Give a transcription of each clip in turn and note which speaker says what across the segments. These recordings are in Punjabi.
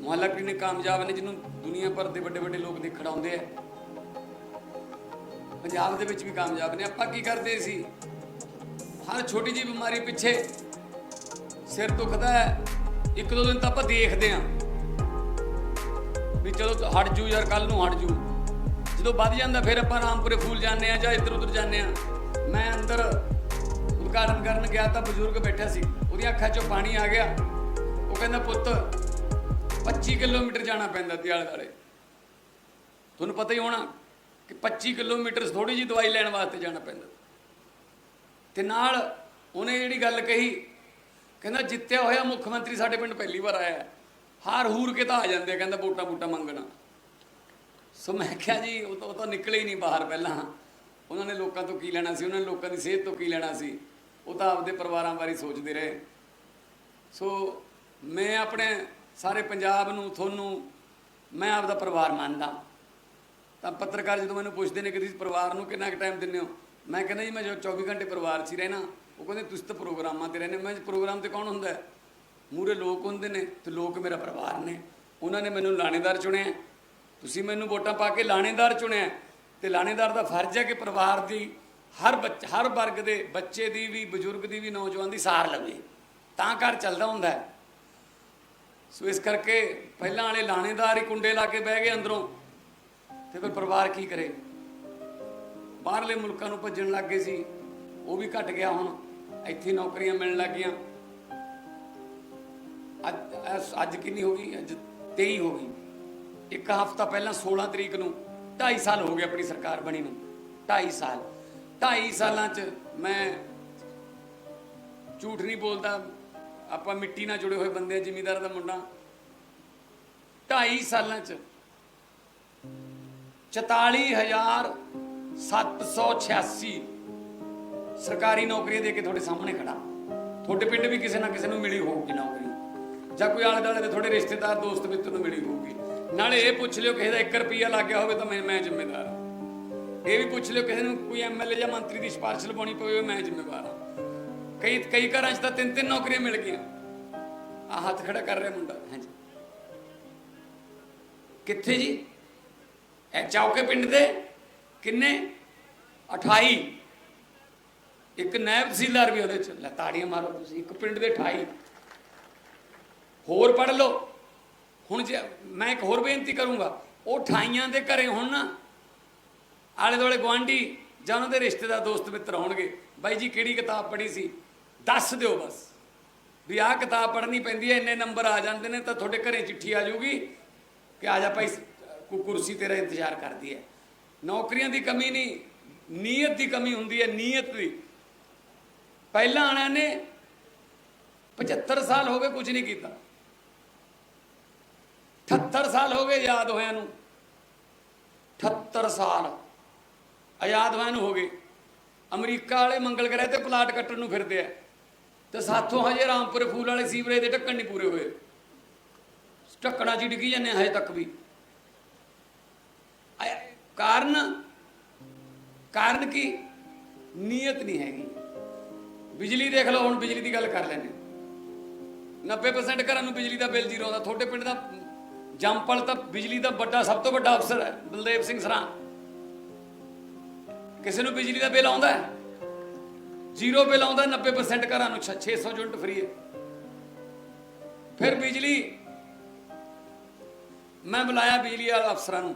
Speaker 1: ਮੁਹੱਲਾ ਕਲੀਨਿਕ ਕਾਮਯਾਬ ਨੇ ਜਿਹਨੂੰ ਦੁਨੀਆ ਭਰ ਦੇ ਵੱਡੇ ਵੱਡੇ ਲੋਕ ਦੇਖਣ ਆਉਂਦੇ ਆ। ਪੰਜਾਬ ਦੇ ਵਿੱਚ ਵੀ ਕਾਮਯਾਬ ਨੇ। ਆਪਾਂ ਕੀ ਕਰਦੇ ਸੀ? ਹਰ ਛੋਟੀ ਜੀ ਬਿਮਾਰੀ ਪਿੱਛੇ ਸਿਰ ਦੁਖਦਾ ਹੈ। ਇੱਕ ਦੋ ਦਿਨ ਤਾਂ ਆਪਾਂ ਦੇਖਦੇ ਆਂ ਵੀ ਚਲੋ ਹਟ ਜੂ ਯਾਰ ਕੱਲ ਨੂੰ ਹਟ ਜੂ। ਜਦੋਂ ਵੱਧ ਜਾਂਦਾ ਫਿਰ ਆਪਾਂ ਰਾਮਪੁਰੇ ਫੂਲ ਜਾਂਦੇ ਆ ਜਾਂ ਇੱਧਰ ਉੱਧਰ ਜਾਂਦੇ ਆ ਮੈਂ ਅੰਦਰ ਉਦਘਾਟਨ ਕਰਨ ਗਿਆ ਤਾਂ ਬਜ਼ੁਰਗ ਬੈਠਾ ਸੀ। ਉਹਦੀਆਂ ਅੱਖਾਂ 'ਚੋਂ ਪਾਣੀ ਆ ਗਿਆ। ਉਹ ਕਹਿੰਦਾ, ਪੁੱਤ 25 ਕਿਲੋਮੀਟਰ ਜਾਣਾ ਪੈਂਦਾ ਦਿਆਲ ਵਾਲੇ। ਤੁਹਾਨੂੰ ਪਤਾ ਹੀ ਹੋਣਾ ਕਿ 25 ਕਿਲੋਮੀਟਰ ਥੋੜੀ ਜੀ ਦਵਾਈ ਲੈਣ ਵਾਸਤੇ ਜਾਣਾ ਪੈਂਦਾ। ਤੇ ਨਾਲ ਉਹਨੇ ਜਿਹੜੀ ਗੱਲ ਕਹੀ ਕਹਿੰਦਾ ਜਿੱਤਿਆ ਹੋਇਆ ਮੁੱਖ ਮੰਤਰੀ ਸਾਡੇ ਪਿੰਡ ਪਹਿਲੀ ਵਾਰ ਆਇਆ ਹਾਰ ਹੂਰ ਕੇ ਤਾਂ ਆ ਜਾਂਦੇ ਆ, ਕਹਿੰਦਾ ਵੋਟਾਂ ਵੋਟਾਂ ਮੰਗਣਾ। ਸੋ ਮੈਂ ਕਿਹਾ ਜੀ ਉਹ ਤਾਂ ਉਹ ਤਾਂ ਨਿਕਲੇ ਹੀ ਨਹੀਂ ਬਾਹਰ ਪਹਿਲਾਂ। ਉਹਨਾਂ ਨੇ ਲੋਕਾਂ ਤੋਂ ਕੀ ਲੈਣਾ ਸੀ? ਉਹਨਾਂ ਨੇ ਲੋਕਾਂ ਦੀ ਸਿਹਤ ਤੋਂ ਕੀ ਲੈਣਾ ਸੀ? ਉਹ ਤਾਂ ਆਪਦੇ ਪਰਿਵਾਰਾਂ ਬਾਰੇ ਸੋਚਦੇ ਰਹੇ। ਸੋ ਮੈਂ ਆਪਣੇ ਸਾਰੇ ਪੰਜਾਬ ਨੂੰ, ਤੁਹਾਨੂੰ ਮੈਂ ਆਪਦਾ ਪਰਿਵਾਰ ਮੰਨਦਾ। ਤਾਂ ਪੱਤਰਕਾਰ ਜਦੋਂ ਮੈਨੂੰ ਪੁੱਛਦੇ ਨੇ ਕਿ ਤੁਸੀਂ ਪਰਿਵਾਰ ਨੂੰ ਕਿੰਨਾ ਕੁ ਟਾਈਮ ਦਿੰਦੇ ਹੋ, ਮੈਂ ਕਹਿੰਦਾ ਜੀ ਮੈਂ ਜੋ 24 ਘੰਟੇ ਪਰਿਵਾਰ 'ਚ ਹੀ ਰਹਿਣਾ। ਉਹ ਕਹਿੰਦੇ, ਤੁਸੀਂ ਤਾਂ ਪ੍ਰੋਗਰਾਮਾਂ ਤੇ ਰਹਿੰਦੇ ਮੈਂ ਪ੍ਰੋਗਰਾਮ ਤੇ ਕੌਣ ਹੁੰਦਾ? ਹੈ ਮੂਰੇ ਲੋਕ ਹੁੰਦੇ ਨੇ ਤੇ ਲੋਕ ਮੇਰਾ ਪਰਿਵਾਰ ਨੇ। ਉਹਨਾਂ ਨੇ ਮੈਨੂੰ ਲਾਣੇਦਾਰ ਚੁਣਿਆ ਤੁਸੀਂ ਮੈਨੂੰ ਵੋਟਾਂ ਪਾ ਕੇ ਲਾਣੇਦਾਰ ਚੁਣਿਆ ਤੇ ਲਾਣੇਦਾਰ ਦਾ ਫਰਜ਼ ਹੈ ਕਿ ਪਰਿਵਾਰ ਦੀ ਹਰ ਬੱਚ, ਹਰ ਵਰਗ ਦੇ ਬੱਚੇ ਦੀ ਵੀ, ਬਜ਼ੁਰਗ ਦੀ ਵੀ, ਨੌਜਵਾਨ ਦੀ ਸਾਰ ਲਵੇ। ਤਾਂ ਘਰ ਚੱਲਦਾ ਹੁੰਦਾ ਹੈ। ਸੋ ਇਸ ਕਰਕੇ ਪਹਿਲਾਂ ਵਾਲੇ ਲਾਣੇਦਾਰ ਹੀ ਕੁੰਡੇ ਲਾ ਕੇ ਬਹਿ ਗਏ ਅੰਦਰੋਂ। ਤੇ ਫਿਰ ਪਰਿਵਾਰ ਕੀ ਕਰੇ? ਬਾਹਰਲੇ ਮੁਲਕਾਂ ਨੂੰ ਭੱਜਣ ਲੱਗ ਗਏ ਸੀ। ਉਹ ਵੀ ਘਟ ਗਿਆ ਹੁਣ। ਇੱਥੇ ਨੌਕਰੀਆਂ ਮਿਲਣ ਲੱਗ ਗਈਆਂ। ਅੱਜ ਅੱਜ- ਕਿੰਨੀ ਹੋ ਗਈ? ਅੱਜ 23 ਹੋ ਗਈ। ਇੱਕ ਹਫ਼ਤਾ ਪਹਿਲਾਂ 16 ਤਰੀਕ ਨੂੰ 2.5 ਸਾਲ ਹੋ ਗਏ ਆਪਣੀ ਸਰਕਾਰ ਬਣੀ ਨੂੰ। 2.5 ਸਾਲ। 2.5 ਸਾਲਾਂ 'ਚ ਮੈਂ ਝੂਠ ਨਹੀਂ ਬੋਲਦਾ। ਆਪਾਂ ਮਿੱਟੀ ਨਾਲ ਜੁੜੇ ਹੋਏ ਬੰਦੇ ਆ ਜ਼ਿਮੀਂਦਾਰ ਦਾ ਮੁੰਡਾ। 2.5 ਸਾਲਾਂ 'ਚ 44786 ਸਰਕਾਰੀ ਨੌਕਰੀ ਦੇ ਕੇ ਤੁਹਾਡੇ ਸਾਹਮਣੇ ਖੜਾ। ਤੁਹਾਡੇ ਪਿੰਡ ਵੀ ਕਿਸੇ ਨਾ ਕਿਸੇ ਨੂੰ ਮਿਲੀ ਹੋਊਗੀ ਨੌਕਰੀ। ਜਾਂ ਕੋਈ ਆਲੇ ਦੁਆਲੇ ਦੇ ਤੁਹਾਡੇ ਰਿਸ਼ਤੇਦਾਰ, ਦੋਸਤ, ਮਿੱਤਰ ਨੂੰ ਮਿਲੀ ਹੋਊਗੀ। ਨਾਲੇ ਇਹ ਪੁੱਛ ਲਿਓ ਕਿਸੇ ਦਾ 1 ਰੁਪਿਆ ਲੱਗ ਗਿਆ ਹੋਵੇ ਤਾਂ ਮੈਂ ਮੈਂ ਜ਼ਿੰਮੇਵਾਰ ਹਾਂ। ਇਹ ਵੀ ਪੁੱਛ ਲਿਓ ਕਿਸੇ ਨੂੰ ਕੋਈ ਐਮਐਲਏ ਜਾਂ ਮੰਤਰੀ ਦੀ ਸਿਫਾਰਿਸ਼ ਲਵਾਉਣੀ ਪਵੇ, ਮੈਂ ਜ਼ਿੰਮੇਵਾਰ ਹਾਂ। ਕਈ ਕਈ ਘਰਾਂ 'ਚ ਤਾਂ ਤਿੰਨ ਤਿੰਨ ਨੌਕਰੀਆਂ ਮਿਲ ਗਈਆਂ। ਆ ਹੱਥ ਖੜਾ ਕਰ ਰਿਹਾ ਮੁੰਡਾ। ਹਾਂਜੀ। ਕਿੱਥੇ ਜੀ? ਇਹ ਚੌਕੇ ਪਿੰਡ ਦੇ ਕਿੰਨੇ? 28 ਇੱਕ ਨਾਇਬ ਤਹਿਸੀਲਦਾਰ ਵੀ ਉਹਦੇ ਚ। ਲੈ ਤਾੜੀਆਂ ਮਾਰੋ ਤੁਸੀਂ, ਇੱਕ ਪਿੰਡ ਦੇ 28 ਹੋਰ ਪੜ ਲਓ। ਹੁਣ ਜੇ ਮੈਂ ਇੱਕ ਹੋਰ ਬੇਨਤੀ ਕਰੂੰਗਾ, ਉਹ 28 ਦੇ ਘਰੇ ਹੁਣ ਨਾ ਆਲੇ ਦੁਆਲੇ ਗਵਾਂਢੀ ਜਾਂ ਉਹਨਾਂ ਦੇ ਰਿਸ਼ਤੇਦਾਰ, ਦੋਸਤ, ਮਿੱਤਰ ਹੋਣਗੇ। ਬਾਈ ਜੀ, ਕਿਹੜੀ ਕਿਤਾਬ ਪੜ੍ਹੀ ਸੀ? ਦੱਸ ਦਿਓ ਬਸ। ਵੀ ਆਹ ਕਿਤਾਬ ਪੜ੍ਹਨੀ ਪੈਂਦੀ ਹੈ, ਇੰਨੇ ਨੰਬਰ ਆ ਜਾਂਦੇ ਨੇ ਤਾਂ ਤੁਹਾਡੇ ਘਰੇ ਚਿੱਠੀ ਆ ਜਾਊਗੀ ਕਿ ਆ ਜਾ ਭਾਈ ਕੁਰਸੀ ਤੇਰਾ ਇੰਤਜ਼ਾਰ ਕਰਦੀ ਹੈ। ਨੌਕਰੀਆਂ ਦੀ ਕਮੀ ਨਹੀਂ, ਨੀਅਤ ਦੀ ਕਮੀ ਹੁੰਦੀ ਹੈ, ਨੀਅਤ ਦੀ। ਪਹਿਲਾਂ ਆਣਾ ਨੇ 75 ਸਾਲ ਹੋ ਗਏ ਕੁਝ ਨਹੀਂ ਕੀਤਾ। 78 ਸਾਲ ਹੋ ਗਏ ਯਾਦ ਹੋਇਆਂ ਨੂੰ। 78 ਸਾਲ ਆਜ਼ਾਦ ਹੋਇਆ ਨੂੰ ਹੋ ਗਏ। ਅਮਰੀਕਾ ਵਾਲੇ ਮੰਗਲ ਗ੍ਰਹਿ ਤੇ ਪਲਾਟ ਕੱਟਣ ਨੂੰ ਫਿਰਦੇ ਆ। ਤੇ ਸਾਥੋਂ ਹਜੇ ਰਾਮਪੁਰ ਫੂਲ ਵਾਲੇ ਸੀਵਰੇਜ ਦੇ ਢੱਕਣ ਨਹੀਂ ਪੂਰੇ ਹੋਏ। ਢੱਕਣਾ ਚ ਡਿੱਗੀ ਜਾਂਦੇ ਹਜੇ ਤੱਕ ਵੀ। ਕਾਰਨ ਕਾਰਨ ਕੀ? ਨੀਅਤ ਨਹੀਂ ਹੈਗੀ। ਬਿਜਲੀ ਦੇਖ ਲਓ, ਹੁਣ ਬਿਜਲੀ ਦੀ ਗੱਲ ਕਰ ਲੈਂਦੇ 90% ਘਰਾਂ ਨੂੰ ਬਿਜਲੀ ਦਾ ਬਿੱਲ ਜ਼ੀਰੋ ਆਉਂਦਾ। ਤੁਹਾਡੇ ਪਿੰਡ ਦਾ ਜੰਪਲ ਤਾਂ ਬਿਜਲੀ ਦਾ ਵੱਡਾ, ਸਭ ਤੋਂ ਵੱਡਾ ਅਫਸਰ ਹੈ, ਬਲਦੇਵ ਸਿੰਘ ਸਰਾਂ। ਕਿਸੇ ਨੂੰ ਬਿਜਲੀ ਦਾ ਬਿੱਲ ਆਉਂਦਾ ਹੈ? ਜ਼ੀਰੋ ਬਿੱਲ ਆਉਂਦਾ 90% ਘਰਾਂ ਨੂੰ 600 ਯੂਨਿਟ ਫ੍ਰੀ ਹੈ। ਫਿਰ ਬਿਜਲੀ, ਮੈਂ ਬੁਲਾਇਆ ਬਿਜਲੀ ਵਾਲੇ ਅਫਸਰਾਂ ਨੂੰ।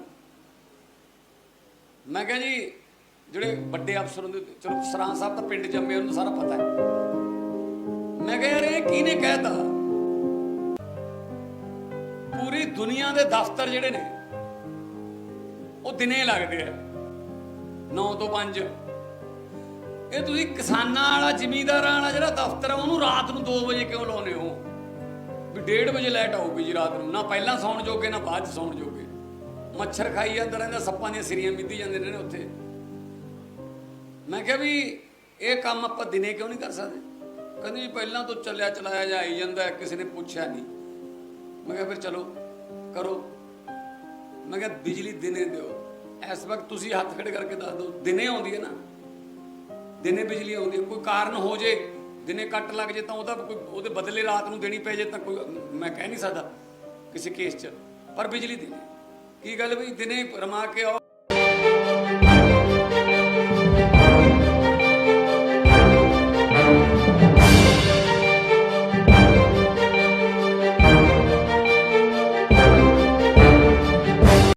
Speaker 1: ਮੈਂ ਕਿਹਾ ਜੀ, ਜਿਹੜੇ ਵੱਡੇ ਅਫਸਰ ਹੁੰਦੇ, ਚਲੋ ਸਰਾਂ ਸਾਹਿਬ ਤਾਂ ਪਿੰਡ ਜੰਮੇ, ਉਹਨੂੰ ਸਾਰਾ ਪਤਾ ਹੈ। ਮੈਂ ਕਿਹਾ ਯਾਰ, ਇਹ ਕਿਹਨੇ ਕਹਿਤਾ ਪੂਰੀ ਦੁਨੀਆ ਦੇ ਦਫ਼ਤਰ ਜਿਹੜੇ ਨੇ, ਉਹ ਦਿਨੇ ਲੱਗਦੇ ਆ। 9 ਤੋਂ 5 ਇਹ ਤੁਸੀਂ ਕਿਸਾਨਾਂ ਵਾਲਾ, ਜ਼ਿਮੀਂਦਾਰਾਂ ਵਾਲਾ ਜਿਹੜਾ ਦਫ਼ਤਰ ਆ, ਉਹਨੂੰ ਰਾਤ ਨੂੰ 2 ਵਜੇ ਕਿਉਂ ਲਾਉਨੇ ਹੋ? ਵੀ 1:30 ਵਜੇ ਲਾਈਟ ਆਊਗੀ ਜੀ ਰਾਤ ਨੂੰ। ਨਾ ਪਹਿਲਾਂ ਸੌਣ ਜੋਗੇ, ਨਾ ਬਾਅਦ ਚ ਸੌਣ ਜੋਗੇ। ਮੱਛਰ ਖਾਈ ਜਾਂਦਾ ਰਹਿੰਦਾ, ਸੱਪਾਂ ਦੀਆਂ ਸਿਰੀਆਂ ਮਿੱਧੀ ਜਾਂਦੇ ਨੇ ਉੱਥੇ। ਮੈਂ ਕਿਹਾ ਵੀ ਇਹ ਕੰਮ ਆਪਾਂ ਦਿਨੇ ਕਿਉਂ ਨਹੀਂ ਕਰ ਸਕਦੇ? ਕਹਿੰਦੇ ਵੀ ਪਹਿਲਾਂ ਤੋਂ ਚੱਲਿਆ ਚਲਾਇਆ ਜਾ ਆਈ ਜਾਂਦਾ, ਕਿਸੇ ਨੇ ਪੁੱਛਿਆ ਨਹੀਂ। ਮੈਂ ਕਿਹਾ ਫਿਰ ਚਲੋ, ਕਰੋ। ਮੈਂ ਕਿਹਾ ਬਿਜਲੀ ਦਿਨੇ ਦਿਓ। ਇਸ ਵਕਤ ਤੁਸੀਂ ਹੱਥ ਖੜੇ ਕਰਕੇ ਦੱਸ ਦਿਓ। ਦਿਨੇ ਆਉਂਦੀ ਹੈ ਨਾ। ਦਿਨੇ ਬਿਜਲੀ ਆਉਂਦੀ ਕੋਈ ਕਾਰਨ ਹੋ ਜੇ, ਦਿਨੇ ਕੱਟ ਲੱਗ ਜੇ ਤਾਂ ਉਹਦਾ ਕੋਈ ਉਹਦੇ ਬਦਲੇ ਰਾਤ ਨੂੰ ਦੇਣੀ ਪੈ ਜੇ ਤਾਂ ਕੋਈ ਮੈਂ ਕਹਿ ਨਹੀਂ ਸਕਦਾ ਕਿਸੇ ਕੇਸ 'ਚ, ਪਰ ਬਿਜਲੀ ਦਿਨੇ। ਕੀ ਗੱਲ ਵੀ ਦਿਨੇ ਰਮਾ ਕੇ ਆਓ